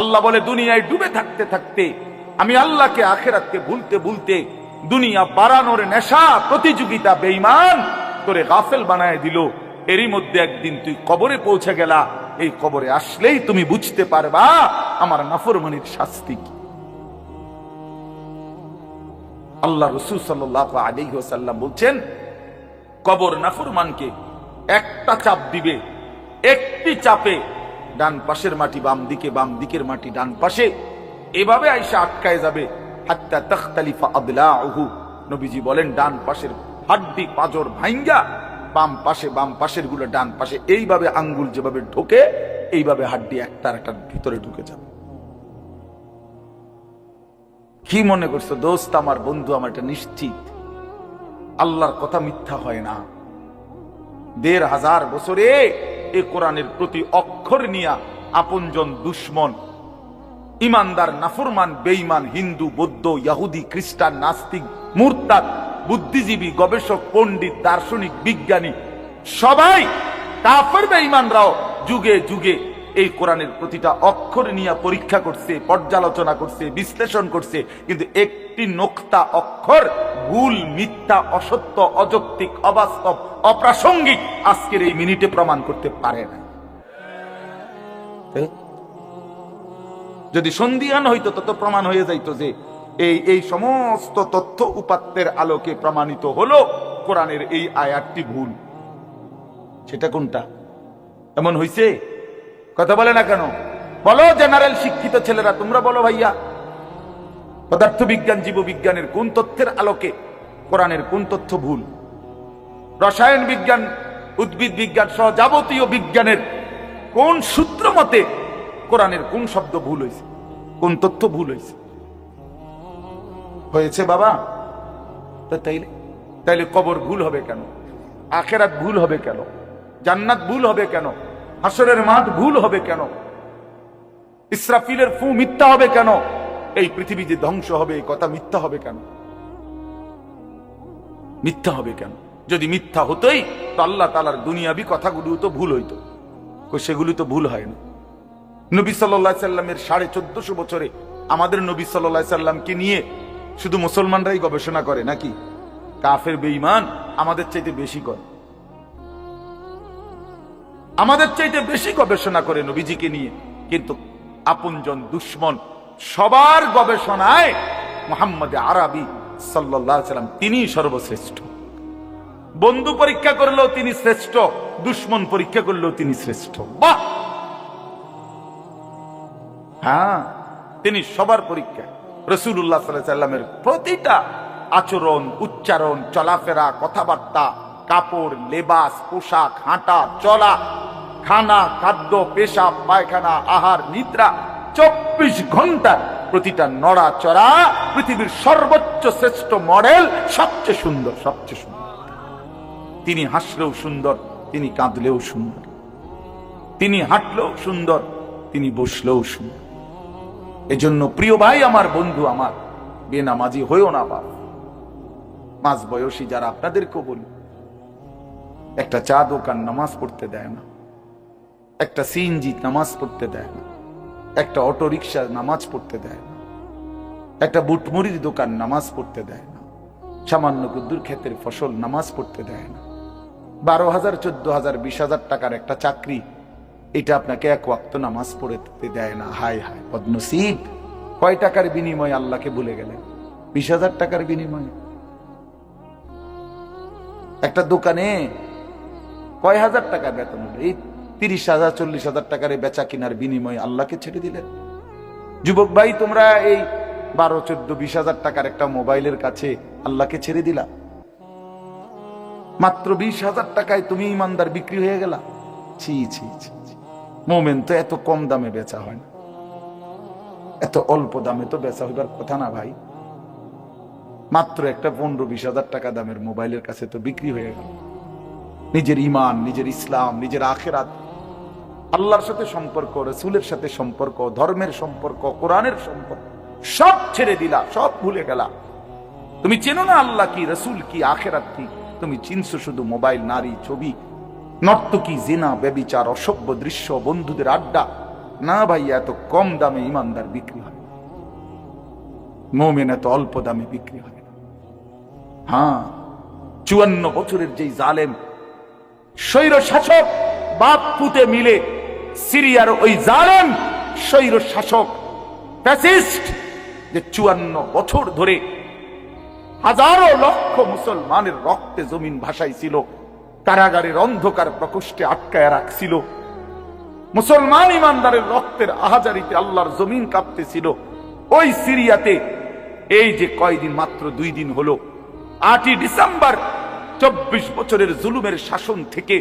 আল্লাহ বলে, দুনিয়ায় ডুবে থাকতে থাকতে, আমি আল্লাহকে আখেরাতকে ভুলতে ভুলতে দুনিয়া বাড়ানোর নেশা, প্রতিযোগিতা বেইমান করে গাফেল বানায় দিল। এরই মধ্যে একদিন তুই কবরে পৌঁছে গেলা। এই কবরে আসলেই তুমি বুঝতে পারবা আমার নাফরমানির শাস্তি কি। আল্লাহ রসুল সাল্লাহ আলিহাসাল্লাম বলছেন, কবর নাফরমানকে একটা চাপ দিবে, একটি চাপে ডান পাশের মাটি বাম দিকে, বাম দিকের মাটি ডান পাশে। এভাবে আইসা আটকায় যাবে। হাত্তা তখতালিফা আদলাহু নবীজি বলেন, ডান পাশের হাড্ডি পাজর ভাঙ্গা বাম পাশে, বাম পাশেরগুলো ডান পাশে। এইভাবে আঙ্গুল যেভাবে ঢোকে, এইভাবে হাড্ডি একটার একটার ভিতরে ঢুকে যাবে। কি মনে করছ, দোস্ত, আমার বন্ধু, আমার এটা নিশ্চিত? আল্লাহর কথা মিথ্যা হয় না। দেড় হাজার বছরে এ কোরআনের প্রতি অক্ষর নিয়া আপনজন দুশ্মন। ইমানদার, নাফরমান বেইমান হিন্দু, বৌদ্ধ, ইয়াহুদি, খ্রিস্টান, নাস্তিক, মুরতাদ, বুদ্ধিজীবী, গবেষক, পণ্ডিত, দার্শনিক, বিজ্ঞানী সবাই কাফের বেঈমানরাও যুগে যুগে এই কোরআনের প্রতিটা অক্ষর নিয়ে পরীক্ষা করছে পর্যালোচনা করছে বিশ্লেষণ করছে কিন্তু একটি নোক্তা অক্ষর ভুল মিথ্যা অসত্য অযৌক্তিক অবাস্তব অপ্রাসঙ্গিক আজকের এই মিনিটে প্রমাণ করতে পারে না। যদি সন্ধিয়ান হইতো তত প্রমাণ হয়ে যাইতো যে এই এই সমস্ত তথ্য উপাত্তের আলোকে প্রমাণিত হলো কোরআনের এই আয়াতটি ভুল। সেটা কোনটা? এমন হইছে? কথা বলে না কেন? বলো জেনারেল শিক্ষিত ছেলেরা, তোমরা বলো ভাইয়া। পদার্থ বিজ্ঞান জীববিজ্ঞানের কোন তথ্যের আলোকে কোরআনের কোন তথ্য ভুল? রসায়ন বিজ্ঞান, উদ্ভিদ বিজ্ঞান সহ যাবতীয় বিজ্ঞানের কোন সূত্র মতে কোরআনের কোন শব্দ ভুল হয়েছে? কোন তথ্য ভুল হয়েছে? হয়েছে বাবা। তাইলে? তাইলে কবর ভুল হবে কেন? আখেরাত ভুল হবে কেন? জান্নাত ভুল হবে কেন? হাসরের মাঠ ভুল হবে কেন? ইসরাফিলের ফু মিথ্যা হবে কেন? এই পৃথিবী যে ধ্বংস হবে, এই কথা মিথ্যা হবে কেন? মিথ্যা হবে কেন? যদি মিথ্যা হতোই, তো আল্লাহ তালার দুনিয়াবি কথাগুলো তো ভুল হইতো। সেগুলি তো ভুল হয় না। নবী সাল্লাহ সাল্লামের সাড়ে চোদ্দশো বছরে আমাদের নবী সাল্লাহ সাল্লামকে নিয়ে শুধু মুসলমানরাই গবেষণা করে নাকি? কাফের, বেঈমান আমাদের চাইতে বেশি করে। আমাদের চাইতে বেশি গবেষণা করে নবীজিকে নিয়ে। কিন্তু আপনজন দুশ্মন সবার গবেষণায় মোহাম্মদ আরবি সাল্লাম তিনি সর্বশ্রেষ্ঠ। বন্ধু পরীক্ষা করলেও তিনি শ্রেষ্ঠ, দুশ্মন পরীক্ষা করলেও তিনি শ্রেষ্ঠ। বাহ! হ্যাঁ তিনি সবার পরীক্ষা রসুল্লাহ সাল্লামের প্রতিটা আচরণ, উচ্চারণ, চলাফেরা, কথাবার্তা কাপড়, লেবাস, পোশাক, হাঁটা, চলা, খানা, খাদ্য পেশাব পায়খানা, আহার, নিদ্রা, চব্বিশ ঘণ্টা প্রতিটা নড়া চড়া পৃথিবীর সর্বোচ্চ শ্রেষ্ঠ মডেল, সবচেয়ে সুন্দর সবচেয়ে সুন্দর। তিনি হাসলেও সুন্দর, তিনি কাঁদলেও সুন্দর। তিনি হাঁটলেও সুন্দর, তিনি বসলেও সুন্দর। এজন্য প্রিয় ভাই, আমার বন্ধু, আমার বেনামাজি, হয়েও না বাপ। মাঝ বয়সী যারা আপনাদেরকেও বলি একটা চা দোকান নামাজ পড়তে দেয় না। একটা সিএনজি নামাজ পড়তে দেয় না। একটা অটো রিক্সা নামাজ পড়তে দেয় না। একটা বুটমুড়ির দোকান নামাজ পড়তে দেয় না। সামান্য কুদ্দুর ক্ষেতের ফসল নামাজ পড়তে দেয় না। বারো হাজার, চোদ্দ হাজার, বিশ হাজার টাকার একটা চাকরি, এটা আপনাকে এক ওয়াক্ত নামাজ পড়তে দেয় না। হায় হায় পদ্মসিব কয় টাকার বিনিময়ে আল্লাহকে ভুলে গেলেন? বিশ হাজার টাকার বিনিময়ে। একটা দোকানে কয় হাজার টাকা বেতন এই তিরিশ হাজার, চল্লিশ হাজার টাকার বেচা কিনার বিনিময়ে আল্লাহকে ছেড়ে দিলেন। যুবক ভাই, তোমরা এই বারো, চোদ্দ, বিশ হাজার টাকার একটা মোবাইলের কাছে আল্লাহকে ছেড়ে দিলা। মাত্র বিশ হাজার টাকায় তুমি ইমানদার বিক্রি হয়ে গেলা। ছি ছি ছি। মোমেন তো এত কম দামে বেচা হয় না। এত অল্প দামে তো বেচা হইবার কথা না ভাই। মাত্র একটা পনেরো, বিশ হাজার টাকা দামের মোবাইলের কাছে তো বিক্রি হয়ে গেল। নিজের ইমান নিজের ইসলাম, নিজের আখেরাত, আল্লাহর সাথে সম্পর্ক, রসুলের সাথে সম্পর্ক, ধর্মের সম্পর্ক, কোরআনের সম্পর্ক, সব ছেড়ে দিলা, সব ভুলে গেলা। তুমি চেনো না আল্লাহ কি, রসুল কি, আখেরাত কি? তুমি চিনছো শুধু মোবাইল, নারী, ছবি, নর্তকী, জেনা, ব্যবিচার, অসভ্য দৃশ্য, বন্ধুদের আড্ডা। না ভাই, এত কম দামে ইমানদার বিক্রি হয় মোমেন এত অল্প দামে বিক্রি হয়। হ্যাঁ চুয়ান্ন বছরের যেই জালেম স্বৈর শাসক বাপ পুতে মিলে সিরিয়ার ওই জালেম স্বৈর শাসক ফ্যাসিস্ট যে চুয়ান্ন বছর ধরে হাজারো লক্ষ মুসলমানের রক্তে জমিন ভাসাইছিল, কারাগারের অন্ধকার প্রকোষ্ঠে আটকায় রাখছিল। মুসলমান ইমানদারের রক্তের আহাজারিতে আল্লাহর জমিন কাঁপতেছিল। ওই সিরিয়াতে এই যে কয়দিন মাত্র দুই দিন হলো, আটই ডিসেম্বর চব্বিশ বছরের জুলুমের শাসন থেকে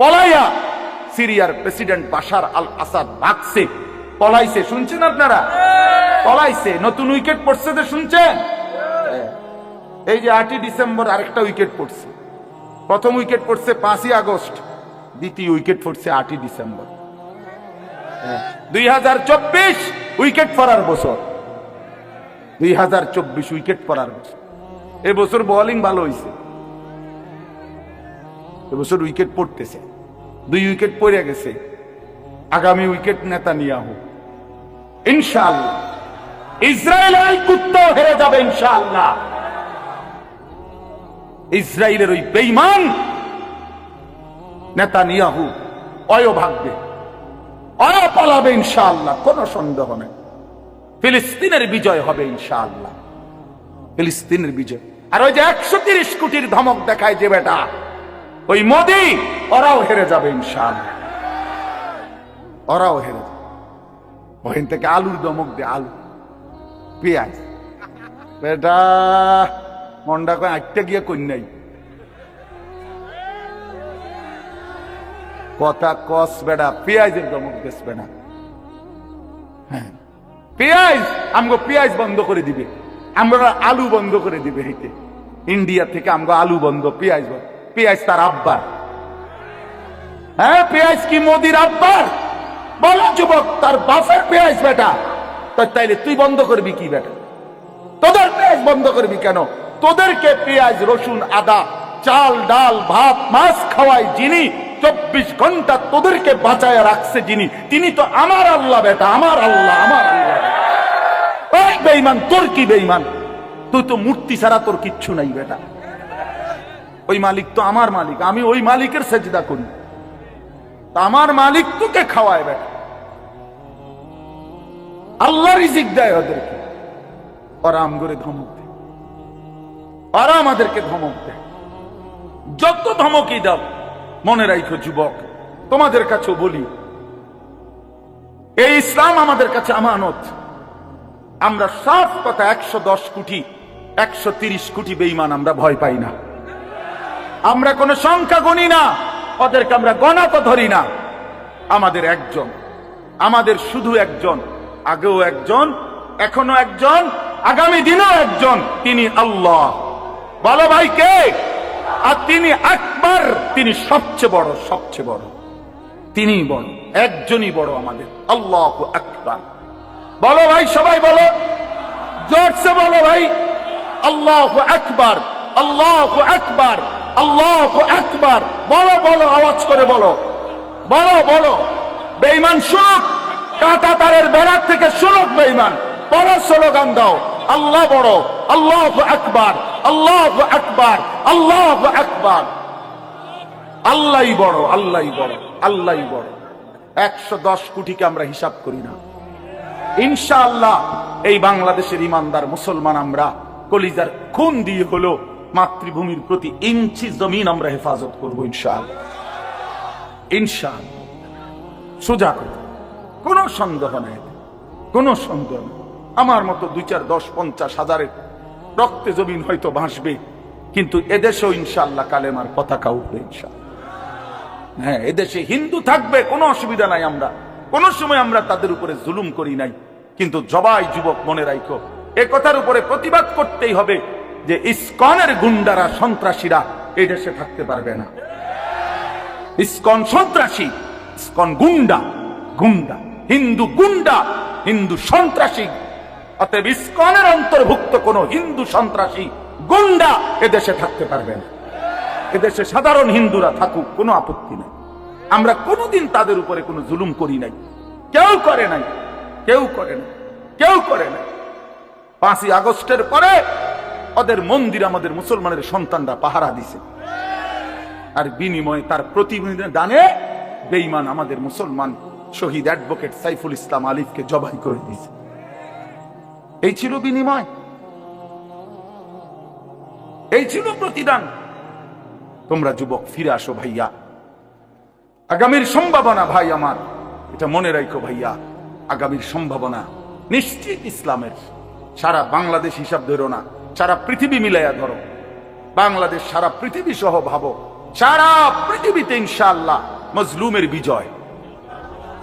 পলাইয়া সিরিয়ার প্রেসিডেন্ট বাশার আল আসাদ ভাগছে পলাইছে শুনছেন আপনারা? পলাইছে নতুন উইকেট পড়ছে তো শুনছেন? এই যে আটই ডিসেম্বর আরেকটা উইকেট পড়ছে। প্রথম উইকেট পড়ছে পাঁচই আগস্ট দ্বিতীয় উইকেট পড়ছে আটই ডিসেম্বর। দুই হাজার চব্বিশ উইকেট পড়ার বছর। দুই হাজার চব্বিশ উইকেট পড়ার বছর। এবছর বোলিং ভালো হয়েছে এবছর উইকেট পড়তেছে। দুই উইকেট পড়ে গেছে। আগামী উইকেট নেতা নিয়ে হোক ইনশাআল্লাহ। ইসরায়েল ওই কুত্তাও হেরে যাবে ইনশাআল্লাহ। ইসরায়েলের ওই বেইমান নেতা নিয়াহু অয় ভাগবে অয় পালাবে ইনশাআল্লাহ, কোনো সন্দেহ নেই। ফিলিস্তিনের বিজয় হবে ইনশাআল্লাহ। ফিলিস্তিনের বিজয়। আর ওই যে একশো তিরিশ কোটির ধমক দেখায় যে বেটা। ওই মোদি, ওরাও হেরে যাবে ইনশাল ওরাও হেরে যাবে। ওখান থেকে আলুর দমক দে, আলু। পেঁয়াজ। বেটা মন্ডা কয় আটটা গিয়ে কন্যাই। কথা কস বেড়া পেঁয়াজের দমক দেশ বেড়া হ্যাঁ। পেঁয়াজ, আমগো পেঁয়াজ বন্ধ করে দিবে। আমরা আলু বন্ধ করে দিবে হেঁটে। ইন্ডিয়া থেকে আমগো আলু বন্ধ, পেঁয়াজ বন্ধ। পেঁয়াজ তার আব্বার। হ্যাঁ পেঁয়াজ কি মোদির আব্বার? বলো, যুবক, তার বাপের পেঁয়াজ বেটা। তাইলে তুই বন্ধ করবি কি বেটা? তোদের পেঁয়াজ বন্ধ করবি কেন? তোদেরকে পেঁয়াজ, রসুন, আদা, চাল, ডাল, ভাত, মাছ খাওয়াই যিনি, চব্বিশ ঘণ্টা তোদেরকে বাঁচায় রাখছে যিনি, তিনি তো আমার আল্লাহ বেটা, আমার আল্লাহ আমার আল্লাহ। বেইমান তোর কি বেইমান তুই তো মূর্তি ছাড়া তোর কিচ্ছু নাই বেটা। ওই মালিক তো আমার মালিক, আমি ওই মালিকের সেজদা করি। আমার মালিক তোকে খাওয়ায় বেটা। আল্লাহ রিজিক দেয় ওদেরকে। ওরা করে ধমক দেয়। ওরা আমাদেরকে ধমক দেয়। যত ধমকই দাও, মনে রাখো যুবক, তোমাদের কাছেও বলি, এই ইসলাম আমাদের কাছে আমানত। আমরা সাফ কথা একশো দশ কোটি, একশো তিরিশ কোটি বেইমান আমরা ভয় পাই না। আমরা কোনো সংখ্যা গণি না, ওদেরকে আমরা গণাত ধরি না। আমাদের একজন, আমাদের শুধু একজন, আগেও একজন, এখনও একজন, আগামী দিনেও একজন, তিনি আল্লাহ। বলো ভাই কে? আর তিনি একবার তিনি সবচেয়ে বড় সবচেয়ে বড়। তিনি বড়, একজনই বড় আমাদের, আল্লাহ একবার বলো ভাই, সবাই বলো। জোরসে বলো ভাই। আল্লাহ একবার আল্লাহ আকবর। আল্লাহ আকবর। বলো বলো, আওয়াজ করে বলো। বলো বলো। বেইমান শুনুক কাঁটা তারের বেড়ার থেকে শুনুক বেইমান বড় স্লোগান দাও। আল্লাহ বড়, আল্লাহ আকবর আল্লাহ আকবর আল্লাহ আকবর। আল্লাহই বড় আল্লাহই বড় আল্লাহই বড়। একশো দশ কোটিকে আমরা হিসাব করি না। ইনশাআল্লাহ এই বাংলাদেশের ইমানদার মুসলমান আমরা কলিজার খুন দিয়ে হলো মাতৃভূমির প্রতি ইঞ্চি জমিন আমরা হেফাজত করব, ইনশাআল্লাহ। ইনশাআল্লাহ। সোজা কথা। কোনো সন্দেহ নেই। কোনো সন্দেহ আমার মতো দুই চার দশ পঞ্চাশ হাজারের রক্তে জমিন হয়তো ভাসবে, কিন্তু এদেশেও ইনশাল্লাহ কালেমার পতাকা উঠবে, ইনশাআল্লাহ। হ্যাঁ এদেশে হিন্দু থাকবে, কোনো অসুবিধা নাই আমরা। কোন সময় আমরা তাদের উপরে জুলুম করি নাই। কিন্তু জবাই যুবক মনে রাখো এ কথার উপরে প্রতিবাদ করতেই হবে। যে ইস্কনের গুন্ডারা সন্ত্রাসীরা এই দেশে থাকতে পারবে না। ইস্কন সন্ত্রাসী, ইস্কন গুন্ডা গুন্ডা, হিন্দু গুন্ডা, হিন্দু সন্ত্রাসী। অতএব ইস্কনের অন্তর্ভুক্ত কোন হিন্দু সন্ত্রাসী, গুন্ডা এদেশে থাকতে পারবে না। এদেশে সাধারণ হিন্দুরা থাকুক, কোনো আপত্তি নেই। আমরা কোনোদিন তাদের উপরে কোনো জুলুম করি নাই। কেউ করে নাই, কেউ করে নাই, কেউ করে নাই। পাঁচই আগস্টের পরে ওদের মন্দির আমাদের মুসলমানের সন্তানরা পাহারা দিছে। আর বিনিময়ে তার প্রতিদানে বেঈমান আমাদের মুসলমান শহীদ অ্যাডভোকেট সাইফুল ইসলাম আলিফকে জবাই করে দিয়েছে এই ছিল বিনিময়। এই ছিল প্রতিদান। তোমরা যুবক, ফিরে আসো ভাইয়া। আগামীর সম্ভাবনা ভাই আমার, এটা মনে রাখো ভাইয়া, আগামীর সম্ভাবনা নিশ্চিত ইসলামের। সারা বাংলাদেশ হিসাব ধরো না। সারা পৃথিবী মিলাইয়া ধরো। বাংলাদেশ সারা পৃথিবী সহ ভাবো। সারা পৃথিবীতে ইনশাআল্লাহ মজলুমের বিজয়।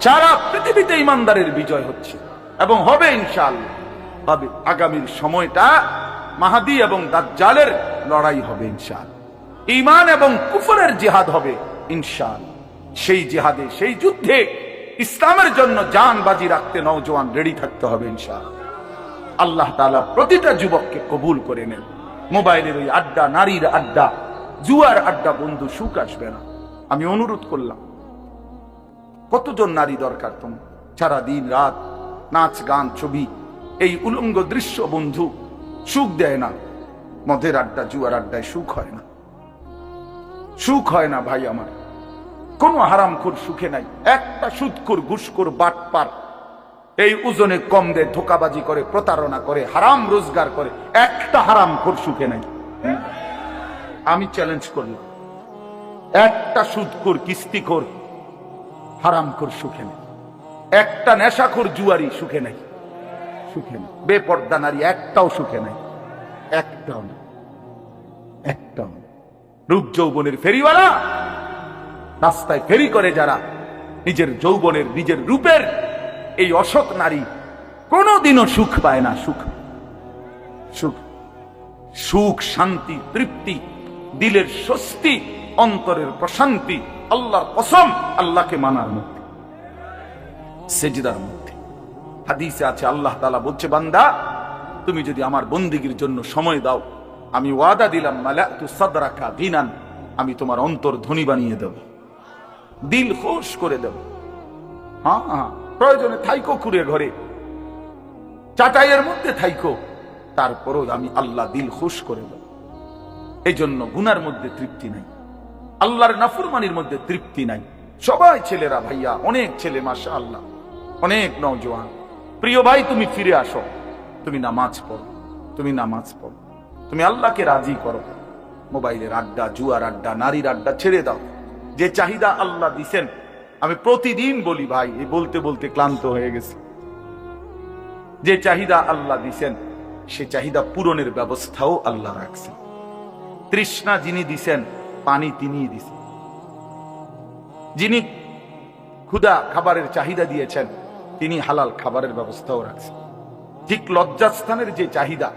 সারা পৃথিবীতে ইমানদারের বিজয় হচ্ছে। এবং হবে ইনশাআল্লাহ। হবে আগামীর সময়টা মাহাদি এবং দাজ্জালের লড়াই হবে ইনশাআল্লাহ। ইমান এবং কুফরের জিহাদ হবে ইনশাআল্লাহ। সেই জিহাদে, সেই যুদ্ধে ইসলামের জন্য জান বাজি রাখতে নওজোয়ান রেডি থাকতে হবে ইনশাআল্লাহ। আল্লাহ তাআলা প্রতিটা যুবককে কবুল করে নেন। মোবাইলের ওই আড্ডা, নারীর আড্ডা, জুয়ার আড্ডা, বন্ধু, সুখ আসবে না। আমি অনুরোধ করলাম, কতজন নারী দরকার তোমার? সারা দিন রাত, নাচ, গান, ছবি, এই উলঙ্গ দৃশ্য, বন্ধু, সুখ দেয় না। মদের আড্ডা, জুয়ার আড্ডায় সুখ হয় না। সুখ হয় না ভাই আমার। কোনো হারামখোর সুখে নাই। একটা সুদখোর ঘুষখোর, বাটপার এই ওজনে কম দেয় ধোকাবাজি করে, প্রতারণা করে, হারাম রোজগার করে, একটা হারামখোর সুখে নাই। আমি চ্যালেঞ্জ করলাম। একটা সুদখোর কিস্তিখোর হারামখোর সুখে নেই। একটা নেশাখোর জুয়ারি সুখে নেই। সুখে নেই। বেপর্দা নারী একটাও সুখে নেই। একটাও না একটাও। রূপ যৌবনের ফেরিওয়ালা, রাস্তায় ফেরি করে যারা, নিজের যৌবনের, নিজের রূপের এই অসৎ নারী কোনোদিনও সুখ পায় না, সুখ। সুখ। সুখ, শান্তি, তৃপ্তি, দিলের স্বস্তি, অন্তরের প্রশান্তি, আল্লাহর কসম, আল্লাহকে মানার মধ্যে সেজিদার মধ্যে হাদিসে আছে, আল্লাহ তালা বলছে, বান্দা, তুমি যদি আমার বন্দিগির জন্য সময় দাও, আমি ওয়াদা দিলাম মালাতু সাদরাকা গিনান আমি তোমার অন্তর ধনী বানিয়ে দেব। দিল খোশ করে দেব। হ্যাঁ হ্যাঁ। প্রয়োজনে থাইকো কুড়ে ঘরে। চাটাইয়ের মধ্যে থাইকো। তারপরও আমি আল্লাহ দিল খুশ করে দেব। এই জন্য গুনার মধ্যে তৃপ্তি নাই। আল্লাহর নাফরমানির মধ্যে তৃপ্তি নাই। সবাই ছেলেরা ভাইয়া, অনেক ছেলে মাসা আল্লাহ অনেক নওজোয়ান। প্রিয় ভাই, তুমি ফিরে আসো। তুমি নামাজ পড়ো। তুমি নামাজ পড়ো। তুমি আল্লাহকে রাজি করো। মোবাইলের আড্ডা, জুয়ার আড্ডা, নারীর আড্ডা ছেড়ে দাও। যে চাহিদা আল্লাহ দিছেন আমি প্রতিদিন বলি, ভাই, এই বলতে বলতে ক্লান্ত হয়ে গেছে। যে চাহিদা আল্লাহ দিছেন, সে চাহিদা পূরণের ব্যবস্থাও আল্লাহ রাখছেন। তৃষ্ণা যিনি দিছেন, পানি তিনিই দিছেন। যিনি ক্ষুদা খাবারের চাহিদা দিয়েছেন, তিনি হালাল খাবারের ব্যবস্থাও রাখছেন। ঠিক লজ্জাস্থানের যে চাহিদা,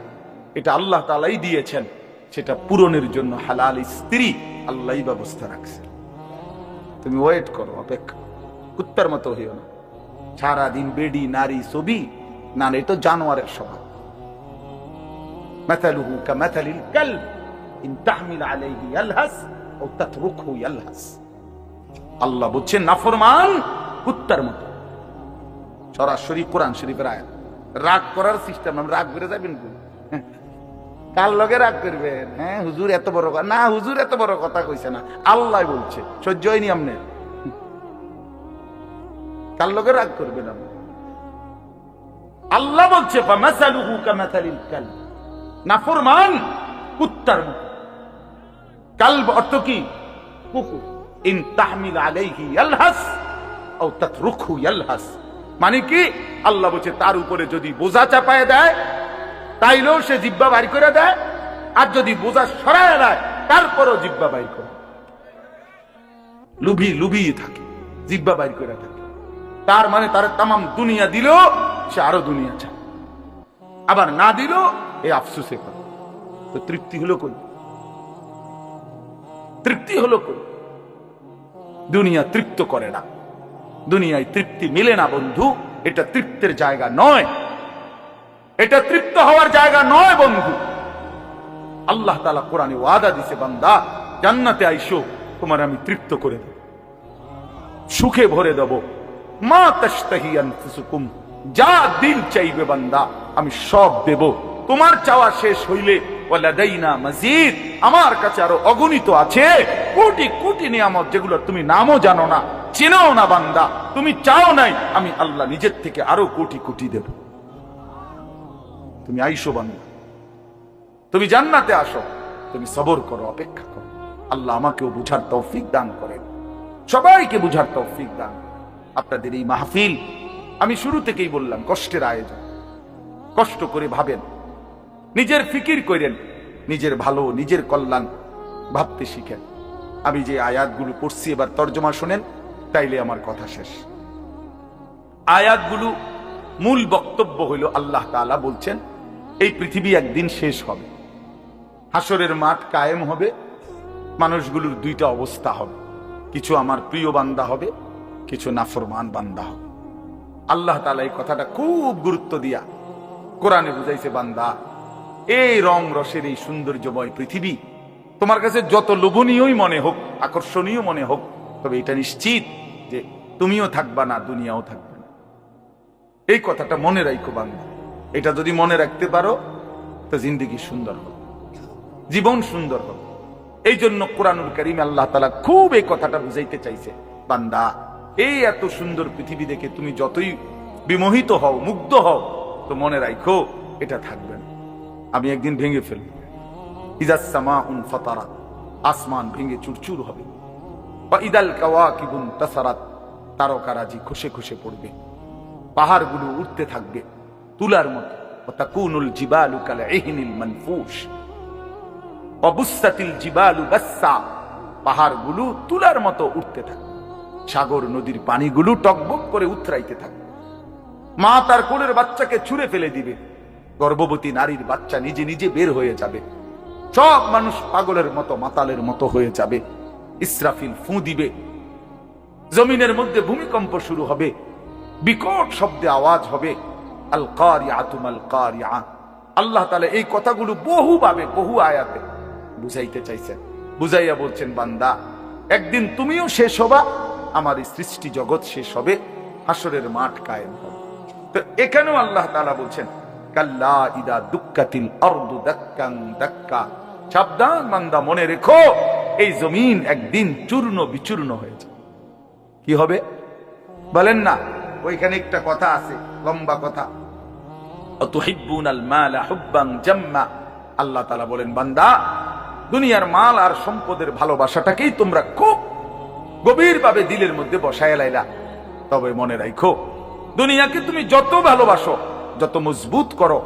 এটা আল্লাহ তালাই দিয়েছেন, সেটা পূরণের জন্য হালাল স্ত্রী আল্লাহই ব্যবস্থা রাখছে তুমি ওয়েট করো অপেক্ষা কুত্তার মতো হইও না সারাদিন বেডি নারী ছবি না না, এ তো জানোয়ারের স্বভাব مثله كمثل الكلب إن تحمل عليه يلهث أو تتركه يلهث আল্লাহ বলছেন নাফরমান কুত্তার মতো সরাসরি কোরআন শরীফের আয়াত রাগ করার সিস্টেম রাগ করে যাবেন কই? কার লগে রাগ করবেন? হ্যাঁ হুজুর এত বড় কথা না, হুজুর এত বড় কথা কইছে না। আল্লাহ বলছে, সহ্য হয়নি আপনি কার লগে রাগ করবেন আপনি? আল্লাহ বলছে নাফরমান কুত্তার অর্থ কি? কুকুর। ইন তাহমিল আলাইহি মানে কি? আল্লাহ বলছে, তার উপরে যদি বোঝা চাপায় দেয় তাইলেও সে জিব্বা বাইর করে দেয়, আর যদি বোঝা সরায় দেয় তারপরও জিব্বা বাইর করে। লুভি লুভি থাকে জিব্বা বাইর করে থাকে। তার মানে তার তামাম দুনিয়া দিলেও সে আরও দুনিয়া চায়। আবার না দিলেও এই আফসুসে তো তৃপ্তি হলো কই? তৃপ্তি হলো কই? দুনিয়া তৃপ্ত করে না। দুনিয়ায় তৃপ্তি মিলে না বন্ধু, এটা তৃপ্তের জায়গা নয়। এটা তৃপ্ত হওয়ার জায়গা নয়, বন্ধু। আল্লাহ তালা কোরআনে ওয়াদা দিছে, বান্দা, জান্নাতে আইসো, তোমার আমি তৃপ্ত করে দেব। সুখে ভরে দেব। মা তাশতাহি যা দিল চাইবে বান্দা, আমি সব দেব। তোমার চাওয়া শেষ হইলে, ওয়ালাদাইনা মাজিদ, আমার কাছে আরও অগণিত আছে। কোটি কোটি নিয়ামত যেগুলো তুমি নামও জানো না, চেনাও না বান্দা। তুমি চাও নাই, আমি আল্লাহ নিজের থেকে আরও কোটি কোটি দেব। তুমি আইসো বান্দা তুমি জান্নাতে আসো। তুমি সবর করো, অপেক্ষা করো। আল্লাহ আমাকেও বুঝার তৌফিক দান করেন। সবাইকে বুঝার তৌফিক দান। আপনাদের এই মাহফিল, আমি শুরু থেকেই বললাম, কষ্টের আয়োজন। কষ্ট করে ভাবেন। নিজের ফিকির করেন। নিজের ভালো, নিজের কল্যাণ ভাবতে শিখেন। আমি যে আয়াতগুলো পড়ছি, এবার তর্জমা শোনেন, তাইলে আমার কথা শেষ। আয়াতগুলো মূল বক্তব্য হইল, আল্লাহ তাআলা বলছেন এই পৃথিবী একদিন শেষ হবে। হাসরের মাঠ কায়েম হবে, মানুষগুলোর দুইটা অবস্থা হবে। কিছু আমার প্রিয় বান্দা হবে, কিছু নাফরমান বান্দা হবে। আল্লাহ তালা এই কথাটা খুব গুরুত্ব দিয়া কোরআনে বুঝাইছে, বান্দা, এই রং রসের এই সৌন্দর্যময় পৃথিবী তোমার কাছে যত লোভনীয়ই মনে হোক, আকর্ষণীয় মনে হোক, তবে এটা নিশ্চিত যে তুমিও থাকবা না, দুনিয়াও থাকবে না। এই কথাটা মনে রাখো বান্দা। এটা যদি মনে রাখতে পারো, তো জিন্দিগি সুন্দর হবে। জীবন সুন্দর হবে। এই জন্য কোরআনুল করিম আল্লাহ তালা খুব এই কথাটা বুঝাইতে চাইছে, বান্দা এই এত সুন্দর পৃথিবী দেখে তুমি যতই বিমোহিত হও, মুগ্ধ হও, তো মনে রাখো এটা থাকবে না। আমি একদিন ভেঙে ফেলব। ইদাসমা উন ফতারাত আসমান ভেঙে চুরচুর হবে। বা ইদাল কাওয়া কিবুন তাসারাত, তারকারাজি খুশে খুশে পড়বে। পাহাড়গুলো উঠতে থাকবে। তুলার মতো। পাহাড়গুলো তুলার মতো উঠতে থাকে। সাগর নদীর পানিগুলো টকবক করে উথরাইতে থাকে। মা তার কোলের বাচ্চাকে ছুঁড়ে ফেলে দিবে। গর্ভবতী নারীর বাচ্চা নিজে নিজে বের হয়ে যাবে। সব মানুষ পাগলের মতো, মাতালের মতো হয়ে যাবে। ইসরাফিল ফু দিবে। জমিনের মধ্যে ভূমিকম্প শুরু হবে। বিকট শব্দে আওয়াজ হবে। আল কারিয়া তুমাল কারিয়া আল্লাহ তাআলা এই কথাগুলো বহুভাবে, বহু আয়াতে বুঝাইতে চাইছেন। বুঝাইয়া বলছেন, বান্দা, একদিন তুমিও শেষ হবা, আমার এই সৃষ্টি জগৎ শেষ হবে, হাসরের মাঠ কায়েম হবে। তো এখানেও আল্লাহ তালা বলছেন, কাল্লা ইদা দুক্কাতিল আরদু দাক্কাং দাক্কা। সাবধান বান্দা, মনে রেখো, এই জমিন একদিন চূর্ণ বিচূর্ণ হয়েছে কি হবে? বলেন না, ওইখানে একটা কথা আছে, লম্বা কথা। আল্লাহ তাআলা বলেন, বান্দা, দুনিয়ার মাল আর সম্পদের ভালোবাসাটাকেই তোমরা খুব গভীরভাবে দিলের মধ্যে বসায় লাইলা। তবে মনে রাখো দুনিয়াকে তুমি যত ভালোবাসো, যত মজবুত করো,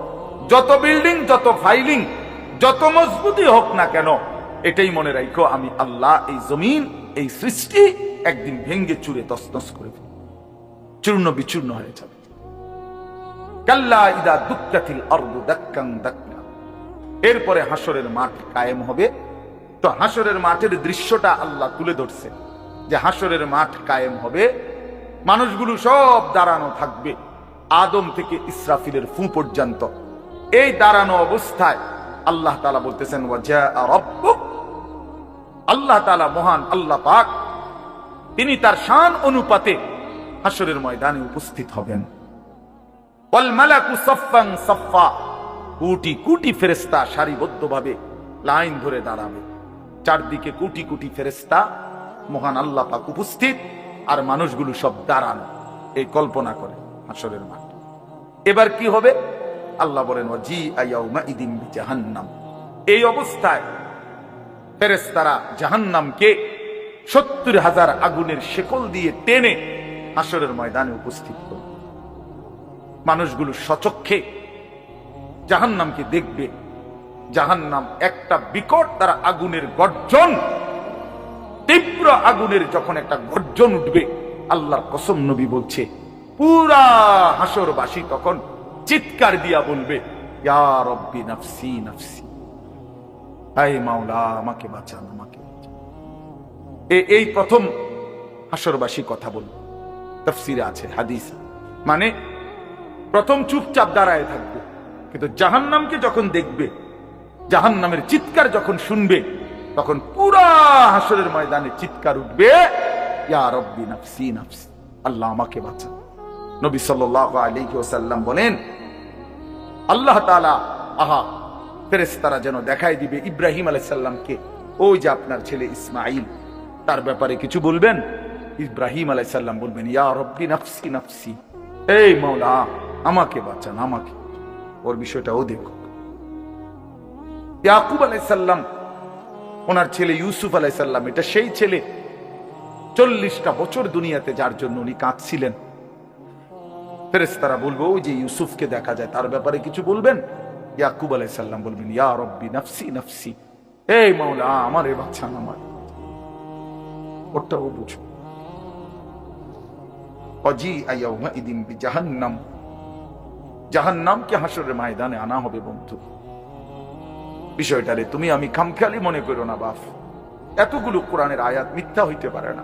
যত বিল্ডিং, যত ফাইলিং, যত মজবুতই হোক না কেন, এটাই মনে রাখো আমি আল্লাহ এই জমিন, এই সৃষ্টি একদিন ভেঙ্গে চুরে তসনস করে চূর্ণ বিচূর্ণ হয়ে যাবে। কাল্লা ইদা দাক্কাং দাক্কা। এরপরে হাসরের মাঠ কায়েম হবে। তো হাসরের মাঠের দৃশ্যটা আল্লাহ তুলে ধরছে যে হাসরের মাঠ কায়েম হবে। মানুষগুলো সব দাঁড়ানো থাকবে আদম থেকে ইসরাফিলের ফু পর্যন্ত। এই দাঁড়ানো অবস্থায় আল্লাহ তালা বলতেছেন আল্লাহ তালা মহান আল্লাহ পাক, তিনি তার শান অনুপাতে হাসরের ময়দানে উপস্থিত হবেন। ওয়াল মালাকু সাফফান সাফফা। কোটি সারিবদ্ধভাবে লাইন ধরে দাঁড়াবে। চারদিকে কোটি কোটি ফেরেশতা, মহান আল্লাহ পাক উপস্থিত, আর মানুষগুলো সব দাঁড়ানো। এই কল্পনা করে হাসরের মাঠ। এবার কি হবে? আল্লাহ বলেন জি আয়াউমা ইদিন জাহান্নাম এই অবস্থায় ফেরেস্তারা জাহান্নামকে সত্তর হাজার আগুনের শেকল দিয়ে টেনে হাসরের ময়দানে উপস্থিত করবে। মানুষগুলো সচক্ষে জাহান্নামকে দেখবে। জাহান্নাম একটা বিকট তারা আগুনের গর্জন, তীব্র আগুনের যখন একটা গর্জন উঠবে, আল্লাহর কসম নবী বলছে, পুরা হাসরবাসী তখন চিৎকার দিয়া বলবে নাফসি নাফসি মাওলা, আমাকে বাঁচান, আমাকে এই প্রথম হাসরবাসী কথা বলবে। তফসিরে আছে, হাদিস। মানে প্রথম চুপচাপ দাঁড়ায় থাকবে। কিন্তু জাহান্নামকে যখন দেখবে, জাহান্নামের চিৎকার যখন শুনবে, তখন পুরা হাসরের ময়দানে চিৎকার উঠবে নাফসি আল্লাহ আমাকে বাঁচান নবী সাল্লাহ আলী ওসাল্লাম বলেন, আল্লাহ তালা আহা ফেরেস্তারা যেন দেখাই দিবে ইব্রাহিম আলাইসাল্লামকে ওই যে আপনার ছেলে ইসমাইল তার ব্যাপারে কিছু বলবেন? ইব্রাহিম আলাইসাল্লাম বলবেন, ইয়া রব্বি নাফসি নাফসি, এই মাওলা আমাকে বাঁচান, আমাকে। ওর বিষয়টাও দেখো ইয়াকুব আলাইসাল্লাম ওনার ছেলে ইউসুফ আলাইসাল্লাম এটা সেই ছেলে, চল্লিশটা বছর দুনিয়াতে যার জন্য উনি কাঁদছিলেন। ফেরেস্তারা বলব, ওই যে ইউসুফকে দেখা যায়, তার ব্যাপারে কিছু বলবেন? ইয়াকুব আলাইসাল্লাম বলবেন, ইয়া রব্বি নাফসি নাফসি। এই মাওলা, আমার এ বাচ্চা আমার ওটাও বুঝো অজি আয়াউমা ইদিন বি জাহান্নাম জাহান্নামকে হাসরের ময়দানে আনা হবে বন্ধু। বিষয়টারে তুমি আমি খামখেয়ালি মনে করো না বাপ। এতগুলো কোরআনের আয়াত মিথ্যা হইতে পারে না।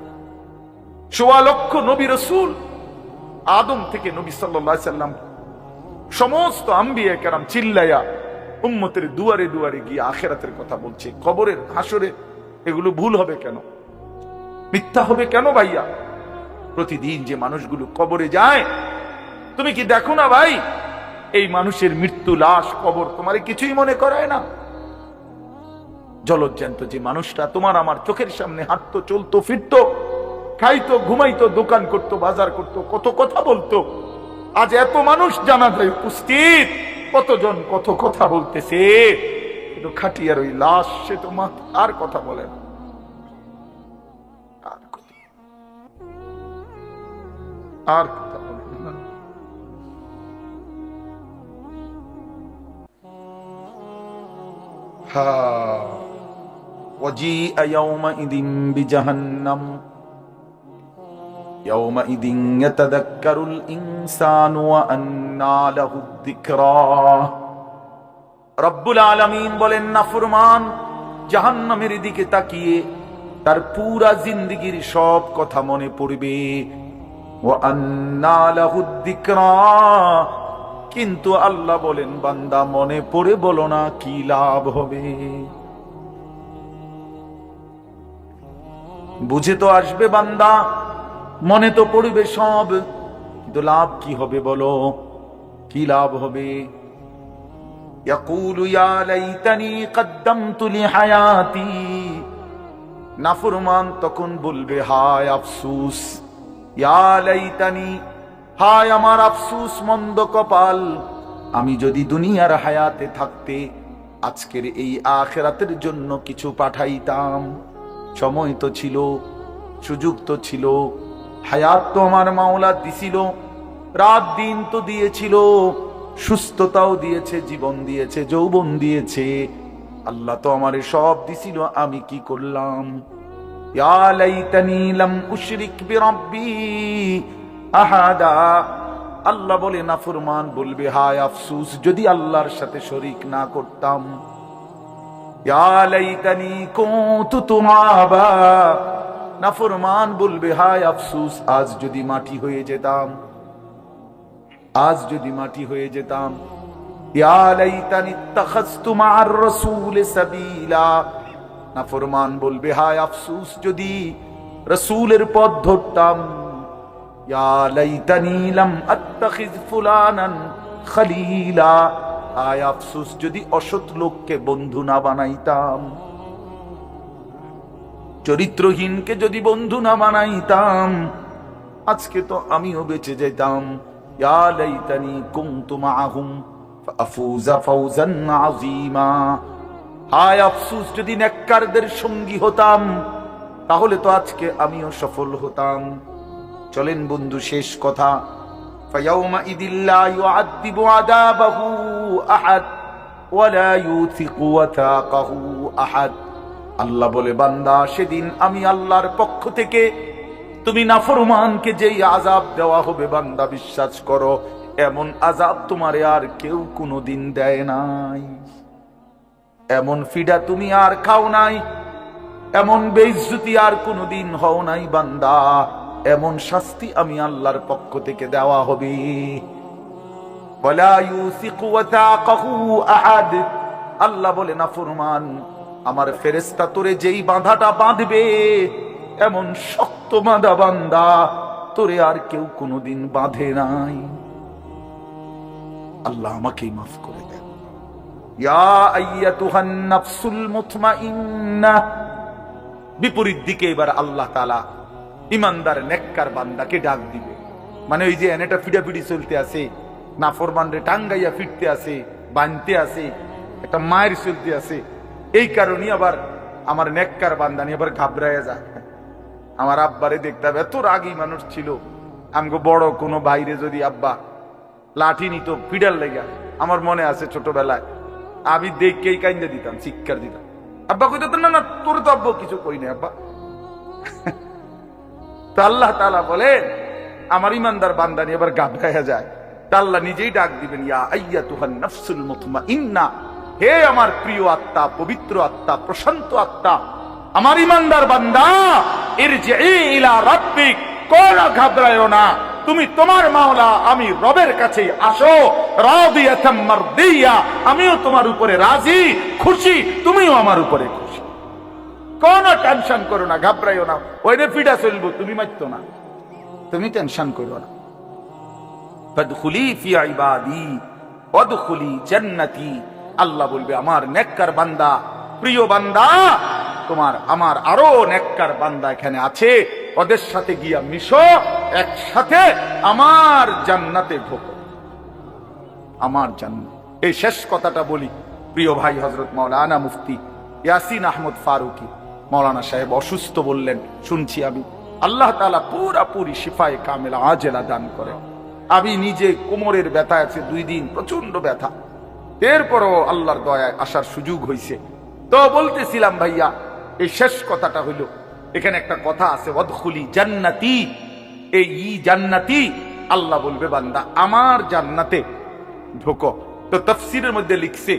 সোয়া লক্ষ নবী রসুল আদম থেকে নবী সাল্লাহ সাল্লাম সমস্ত আম্বিয়া কেরাম চিল্লাইয়া উম্মতের দুয়ারে দুয়ারে গিয়ে আখেরাতের কথা বলছে। কবরের হাসরে এগুলো ভুল হবে কেন? মিথ্যা হবে কেন ভাইয়া? প্রতিদিন যে মানুষগুলো কবরে যায়, তুমি কি দেখো না ভাই? এই মানুষের মৃত্যু লাশ কবর, তোমার কিছুই মনে করায় না। জলজ্জান্ত যে মানুষটা, তোমার আমার চোখের সামনে হাঁটতো, চলতো, ফিরতো, খাইতো, ঘুমাইতো, দোকান করতো, বাজার করতো, কত কথা বলতো। আজ এত মানুষ জানা যায় উপস্থিত, কতজন কত কথা বলতেছে। কিন্তু খাটিয়ার ওই লাশ, সে তো আর কথা বলে না। আর কথা وجيء يومئذ بجهنم يومئذ يتذكر الإنسان وأنى له الذكرى রব্বুল আলামিন বলেন না ফুরমান জাহান্নামের দিকে তাকিয়ে তার পুরা জিন্দিগির সব কথা মনে পড়বে ও আন্না লাহু যিকরা কিন্তু আল্লাহ বলেন, বান্দা মনে পড়ে বলো না কি লাভ হবে। বুঝে তো আসবে বান্দা, মনে তো পড়বে সব, কিন্তু লাভ কি হবে বলো, কি লাভ হবে? নাফুরমান তখন বলবে, হায় আফসুস ইয়ালাইতানি হায় আমার আফসুস মন্দ কপাল, আমি যদি দুনিয়ার হায়াতে থাকতে, আজকের এই আখেরাতের জন্য কিছু পাঠাইতাম। সময় তো ছিল, সুযোগ তো ছিল, হায়াত তো আমার মাওলা দিছিল, রাত দিন তো দিয়েছিল, সুস্থতাও দিয়েছে, জীবন দিয়েছে, যৌবন দিয়েছে। আল্লাহ তো আমার সব দিছিল, আমি কি করলাম? ইয়া লাইতানি লাম উশরিক বিরাব্বি আহাদা, আল্লাহ বলে নাফরমান বলবে, হায় আফসুস, যদি আল্লাহর সাথে শরিক না করতাম। নাফরমান বলবে, হায় আফসুস, আজ যদি মাটি হয়ে যেতাম। আজ যদি মাটি হয়ে যেতাম। নাফরমান বলবে, হায় আফসুস, যদি রসুলের পথ ধরতাম। ইয়া লাইতানি লাম আত্তাখিজ ফুলানান খলিলা আয় আফসুস, যদি অসৎ লোককে বন্ধু না বানাইতাম, চরিত্রহীনকে যদি বন্ধু না বানাইতাম, আজকে তো আমিও বেঁচে যেতাম। ইয়া লাইতানি কুনতু মাআহুম, ফাফুজা ফাওজান আযীমা। হায় আফসুস, যদি নেককারদের সঙ্গী হতাম, তাহলে তো আজকে আমিও সফল হতাম। চলেন বন্ধু, শেষ কথা। আল্লাহ বলে, বান্দা, সেদিন আমি আল্লাহর পক্ষ থেকে তুমি নাফরমানকে যেই আজাব দেওয়া হবে, বান্দা, বিশ্বাস করো, এমন আজাব তোমারে আর কেউ কোনো দিন দেয় নাই। এমন ফিডা তুমি আর খাও নাই, এমন বেইজ্জুতি আর কোনো দিন হও নাই, বান্দা। এমন শাস্তি আমি আল্লাহর পক্ষ থেকে দেওয়া হবে। আল্লাহ বলে, না ফরমান, আমার ফেরেশতা তোরে যেই বাঁধাটা বাঁধবে, এমন শক্ত বাঁধা বান্দা তোরে আর কেউ কোনোদিন বাঁধে নাই। আল্লাহ আমাকেই মাফ করে দেন। বিপরীত দিকে এবার আল্লাহ তালা ইমানদার নেককার বান্দাকে ডাক দিবে। মানে ওই যে এনেটা ফিডাফিডি চলতে আছে নাফরমান রে টাঙ্গাইয়া ফিরতে আছে, বানতে আছে, একটা মায়ের চলতে আছে। এই কারণে আবার আমার নেককার বান্দা নিয়ে আবার ঘাবড়াইয়া যায়। আমার আব্বারে দেখতাম এত রাগী মানুষ ছিল। আমগো বড় কোনো বাইরে যদি আব্বা লাঠি নিত, ফিডার লেগা, আমার মনে আছে ছোটবেলায়। আমি দেখকেই কাইন্দে দিতাম শিক্ষার দিতাম। আব্বা কইতো না না, তোর তো আব্বা কিছু কই না আব্বা। আল্লাহ তাআলা বলেন, আমার ইমানদার বান্দা নিয়ে এবার গাবড়াইয়া যায়। তা আল্লাহ নিজেই ডাক দিবেন, ইয়া আইয়া তুহান নফসুল মুতমাইন্না, হে আমার প্রিয় আত্মা, পবিত্র আত্মা, প্রশান্ত আত্মা, আমার ইমানদার বান্দা এর যে ইলা রাব্বিক কোন ঘাবড়ায়ও না। তুমি তোমার মাওলা, আমি রবের কাছে আসো, রাদিয়াতাম মারদিয়া, আমিও তোমার উপরে রাজি, খুশি, তুমিও আমার উপরে খুশি। কোন টেনশন করো না, ঘাবড়াইও না। ওইরে ফিডা চলবো, তুমি মারতো না। তুমি টেনশন করো না। ফাদখুলি ফি ইবাদি, ওয়াদখুলি জান্নাতি। আল্লাহ বলবে, আমার নেককার বান্দা, প্রিয় বান্দা, তোমার, আমার আরও নেককার বান্দা এখানে আছে। ওদের সাথে গিয়া মিশো, একসাথে আমার জান্নাতে ঢোকো। আমার জান্নাত। এই শেষ কথাটা বলি, প্রিয় ভাই হজরত মাওলানা মুফতি ইয়াসিন আহমদ ফারুকি। মাওলানা সাহেব অসুস্থ বললেন, শুনছি আমি। আল্লাহ তাআলা পুরাপুরি শিফায়ে কামেলা আজেলা দান করে। আমি নিজে কোমরের ব্যথা আছে, দুই দিন প্রচণ্ড ব্যথা। এরপরও আল্লাহর দয়ায় আসার সুযোগ হয়েছে তো বলতেছিলাম ভাইয়া, এই শেষ কথাটা হইল, এখানে একটা কথা আছে অদখুলি জান্নাতি। এই ই জান্নাতি, আল্লাহ বলবে, বান্দা, আমার জান্নাতে ঢোকো। তো তফসিরের মধ্যে লিখছে,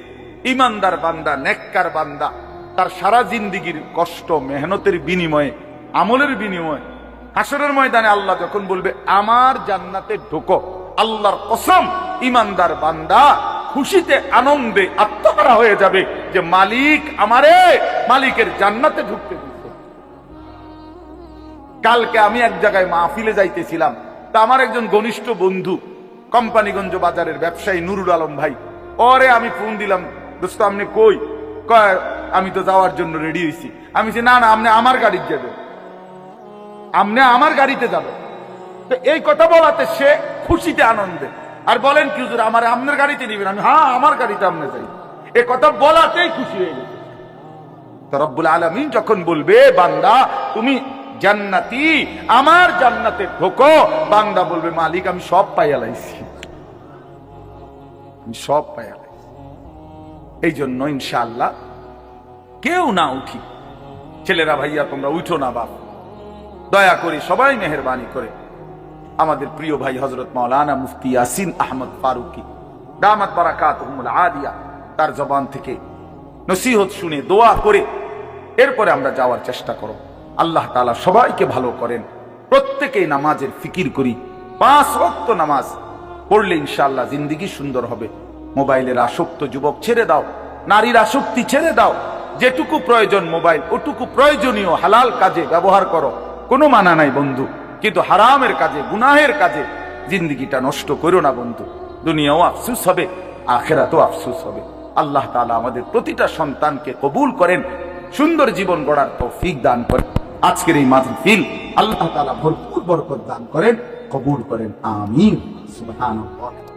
ইমানদার বান্দা, নেককার বান্দা। তার সারা জিন্দিগির কষ্ট, মেহনতের বিনিময়ে, আমলের বিনিময়ে, হাসরের ময়দানে আল্লাহ যখন বলবে, আমার জান্নাতে ঢোকো, আল্লাহর কসম ইমানদার বান্দা, খুশিতে আনন্দে আত্মহারা হয়ে যাবে যে মালিক আমারে মালিকের জান্নাতে ঢুকতে কালকে আমি এক জায়গায় মাহফিলে যাইতেছিলাম, তা আমার একজন ঘনিষ্ঠ বন্ধু, কোম্পানিগঞ্জ বাজারের ব্যবসায়ী নুরুল আলম ভাই, ওরে আমি ফোন দিলাম, দোস্ত, আপনি কই? আমি তো যাওয়ার জন্য রেডি হয়েছি আমি না না, আপনি আমার গাড়িতে যাবে আপনি আমার গাড়িতে যাবে তো এই কথা বলাতে সে খুশিতে আনন্দে। আর বলেন কি, হুজুর, আমার আপনার গাড়িতে নিবেন? আমি হ্যাঁ আমার গাড়িতে আপনি যাই। এ কথা বলাতেই খুশি হয়ে গেছে। রব্বুল যখন বলবে, বান্দা, তুমি জান্নাতি, আমার জান্নাতে ঢোকো। বান্দা বলবে, মালিক, আমি সব পাইয়া লাইছি। আমি সব পাইয়া লাইছি। এই জন্য ইনশাআল্লাহ কেউ না উঠি। ছেলেরা ভাইয়া, তোমরা উঠো না বাপ। দয়া করে সবাই মেহরবানি করে। আমাদের প্রিয় ভাই হজরত মাওলানা মুফতি ইয়াসিন আহমদ ফারুকি, দামাত বারাকাত আদিয়া, তার জবান থেকে নসিহত শুনে দোয়া করে এরপরে আমরা যাওয়ার চেষ্টা করো। আল্লাহ তাআলা সবাইকে ভালো করেন। প্রত্যেকেই নামাজের ফিকির করি। পাঁচ ওয়াক্ত নামাজ পড়লে ইনশাআল্লাহ জিন্দিগি সুন্দর হবে। মোবাইলের আসক্ত যুবক ছেড়ে দাও, নারীর আসক্তি ছেড়ে দাও। যেটুকু প্রয়োজন মোবাইল, ওটুকু প্রয়োজনীয় হালাল কাজে ব্যবহার করো। কোনো মানা নাই বন্ধু, কিন্তু হারামের কাজে, গুনাহের কাজে জিন্দিগিটা নষ্ট করো না বন্ধু। দুনিয়াও আফসুস হবে, আখেরাতেও আফসুস হবে। আল্লাহ তালা আমাদের প্রতিটা সন্তানকে কবুল করেন, সুন্দর জীবন গড়ার তৌফিক দান করেন। আজকের এই মাহফিল আল্লাহ তালা ভরপুর বরকত দান করেন, কবুল করেন। আমিন। সুবহানাল্লাহ।